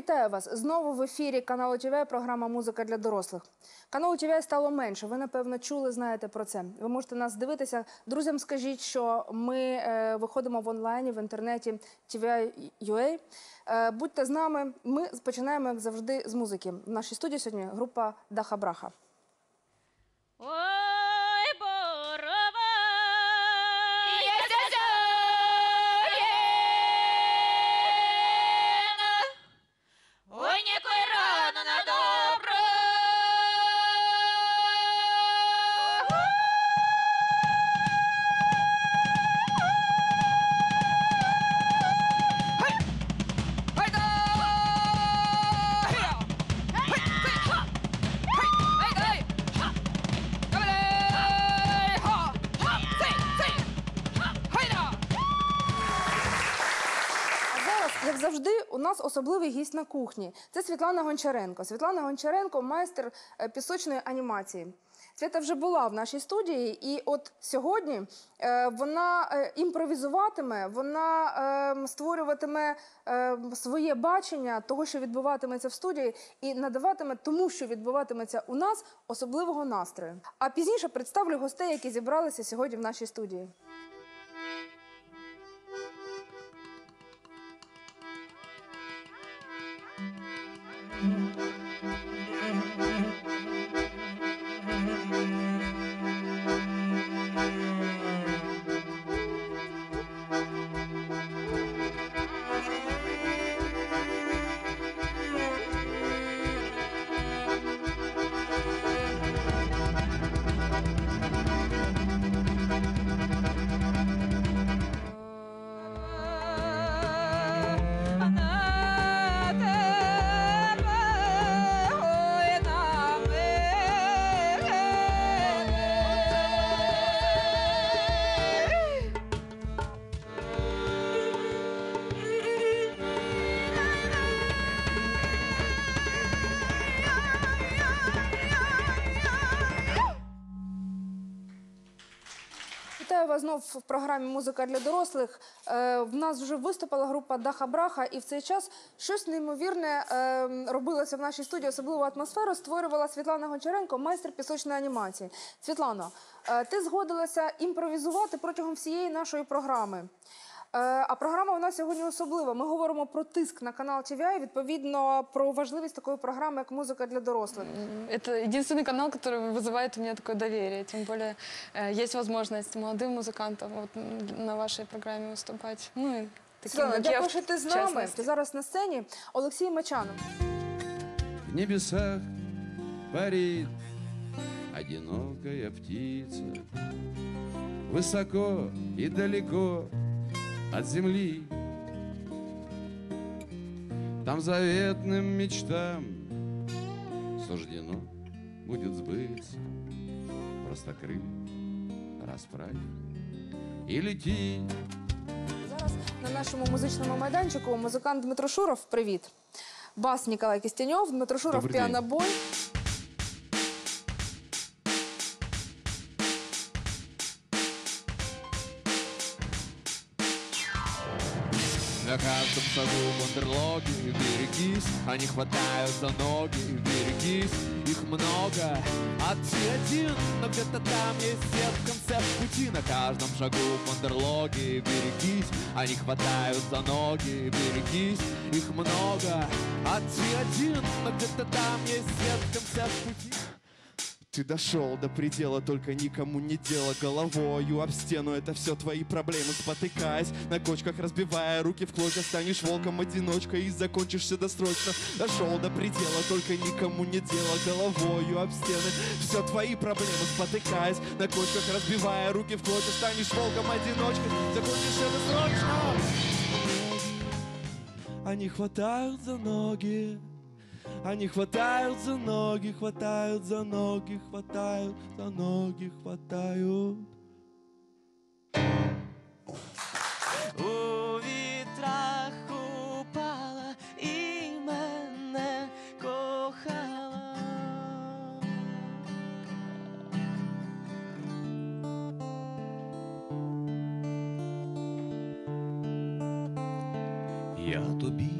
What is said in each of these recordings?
Вітаю вас знову в ефірі каналу ТВ, програма Музика для дорослих. Каналу ТВ стало менше. Ви напевно чули, знаєте про це. Ви можете нас дивитися. Друзям скажіть, що ми е, виходимо в онлайні в інтернеті TV.ua. Е, будьте з нами. Ми починаємо як завжди з музики. В нашій студії сьогодні група Даха Браха. Ой, нас особливий гість на кухні. Це Світлана Гончаренко. Світлана Гончаренко майстер е, пісочної анімації. Свята вже була в нашій студії, і от сьогодні е, вона е, імпровізуватиме, вона е, створюватиме е, своє бачення того, що відбуватиметься в студії, і надаватиме тому, що відбуватиметься у нас, особливого настрою. А пізніше представлю гостей, які зібралися сьогодні в нашій студії. Вітаю вас знов в програмі Музика для дорослих. Е, в нас вже виступила група Даха Браха, і в цей час щось неймовірне е, робилося в нашій студії. Особливу атмосферу створювала Світлана Гончаренко, майстер пісочної анімації. Світлано, е, ти згодилася імпровізувати протягом всієї нашої програми. Е, А програма у нас сьогодні особлива. Ми говоримо про тиск на канал TVI, відповідно про важливість такої програми, як музика для дорослих. Это единственный канал, который вызывает у меня такое доверие. Тем более э, есть возможность молодым музыкантам вот, м, на вашей программе выступать. Ну и таким, Світлана, как я, дякую, в що ти з нами. частности. Ти зараз на сцені. Олексій Мачанов. В небесах парит одинокая птица Высоко и далеко от земли Там заветным мечтам суждено будет сбыться Просто крылья расправь и лети Зараз на нашому музичному майданчику музикант Дмитро Шуров. Привіт. Бас Ніколай Кістяньов, Дмитро Шуров, Добрий день. піанобой. На каждом шагу вандерлоги Берегись, они хватают за ноги Берегись, их много А ты один, но где-то там есть свет в конце пути. На каждом шагу вандерлоги Берегись, они хватают за ноги Берегись, их много А ты один, но где-то там есть свет в конце пути ты дошел до предела, только никому не дело головою об стену. Это все твои проблемы, спотыкаясь на кочках, разбивая руки в клочья, станешь волком одиночкой и закончишь все досрочно. Дошел до предела, только никому не дело головою об стены. Все твои проблемы, спотыкаясь на кочках, разбивая руки в клочья, станешь волком одиночкой, закончишь все досрочно. Они хватают за ноги, они хватают за ноги, хватают за ноги, хватают за ноги, хватают. У вітрах упала і мене кохала. Я тобі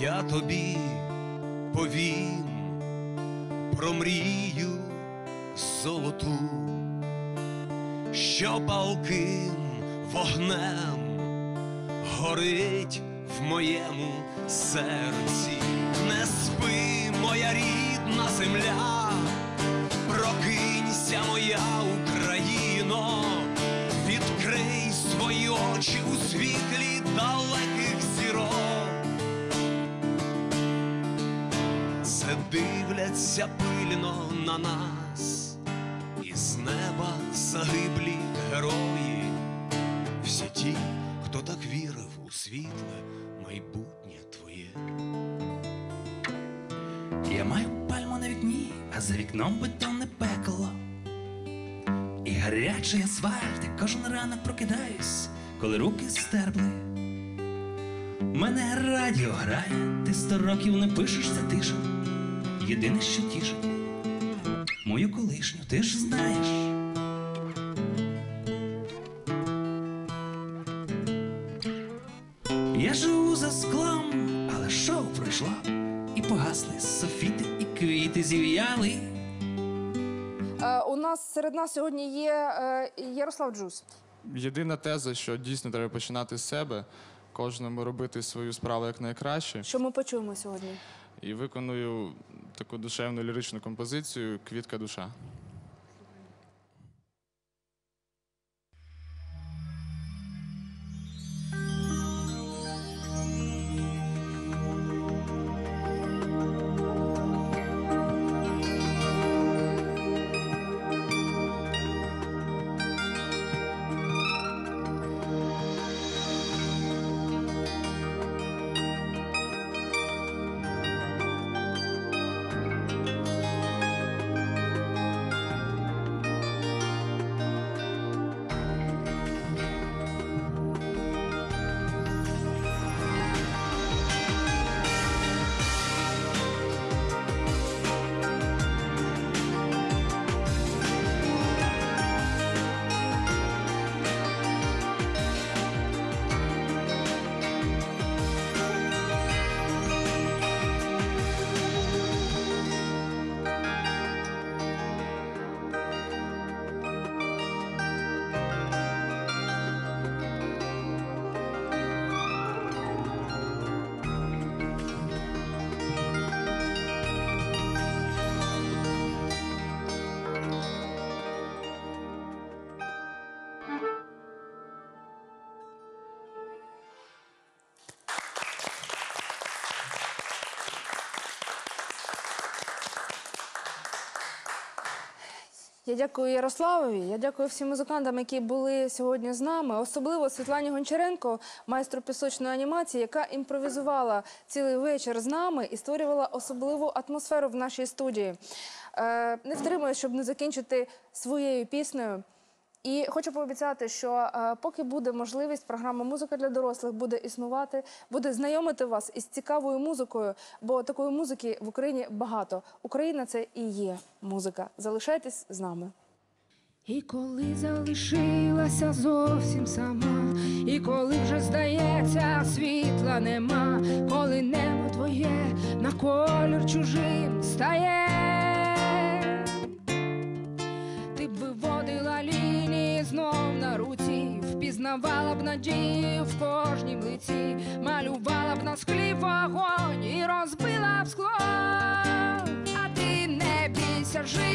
Я тобі повім про мрію золоту, що палким вогнем горить в моєму серці. Не спи, моя рідна земля, прокинься, моя Україно, відкрий свої очі у світлі дивляться пильно на нас, із неба загиблі герої, всі ті, хто так вірив у світле майбутнє твоє. Я маю пальму на вікні, а за вікном бетонне пекло. І гарячий асфальт, і кожен ранок прокидаюсь, коли руки стерпли. Мене радіо грає, ти сто років не пишеш за тиша. Єдине, що тішить, мою колишню, ти ж знаєш. Я живу за склом, але шоу пройшло, і погасли софіти, і квіти зів'яли. Е, у нас серед нас сьогодні є е, Ярослав Джус. Єдина теза, що дійсно треба починати з себе, кожному робити свою справу як найкраще. Що ми почуємо сьогодні? І виконую таку душевну ліричну композицію Квітка душа. Я дякую Ярославові. Я дякую всім музикантам, які були сьогодні з нами. Особливо Світлані Гончаренко, майстру пісочної анімації, яка імпровізувала цілий вечір з нами і створювала особливу атмосферу в нашій студії. Е, не втримую, щоб не закінчити своєю піснею. І хочу пообіцяти, що е, поки буде можливість, програма Музика для дорослих буде існувати, буде знайомити вас із цікавою музикою, бо такої музики в Україні багато. Україна це і є музика. Залишайтесь з нами. І коли залишилася зовсім сама, і коли вже здається, світла нема, коли небо твоє на колір чужим стає, ти б виводила на руці, впізнавала б надію в кожнім лиці, малювала б на склі вогонь і розбила б скло. А ти не бійся жити,